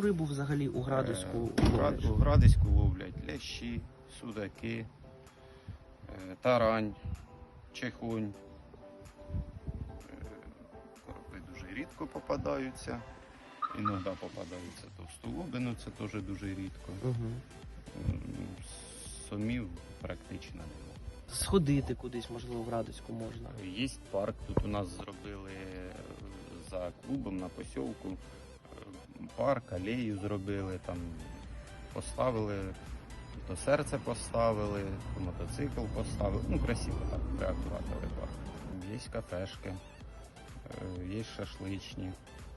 Рибу взагалі у Градуську Е, ловлять? У Градиську ловлять лящі, судаки, е, тарань, чехунь. Е, Коропи дуже рідко попадаються. Іноді попадаються товстолобину, це теж дуже рідко. Угу. Сомів практично немає. Сходити кудись, можливо, в Градуську можна. Є парк, тут у нас зробили за клубом на посілку парк, алею зробили, там поставили, то серце поставили, то мотоцикл поставили. Ну, красиво так, приаккуратили парк. Є кафешки, е, є шашличні.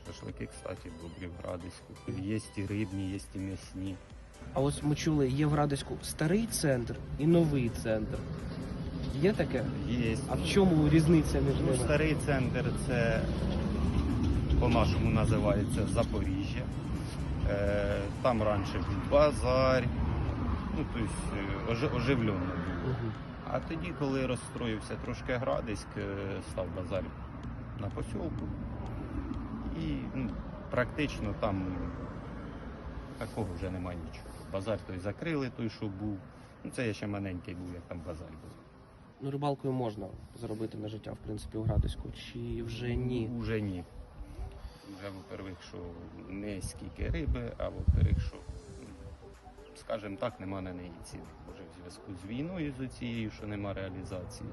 Шашлики, кстати, добрі в Градиську. Є і рибні, є і м'ясні. А ось ми чули, є в Градуську старий центр і новий центр. Є таке? Є. А в чому різниця між Ну, ними? старий центр це по-нашому називається Запоріжжя. Е, там раніше був базар, ну, тобто е, оживлено було. А тоді, коли розстроївся трошки Градиськ, е, став базар на посілку. І ну, практично там такого вже немає нічого. Базар той закрили, той, що був. Ну, це я ще маленький був, як там базар був. Ну, рибалкою можна заробити на життя, в принципі, у Градуську, чи вже ні? Уже ні. Вже, во-первых, що не скільки риби, а во-первых, що, скажімо так, нема на неї ціни. Може в зв'язку з війною з цією, що нема реалізації.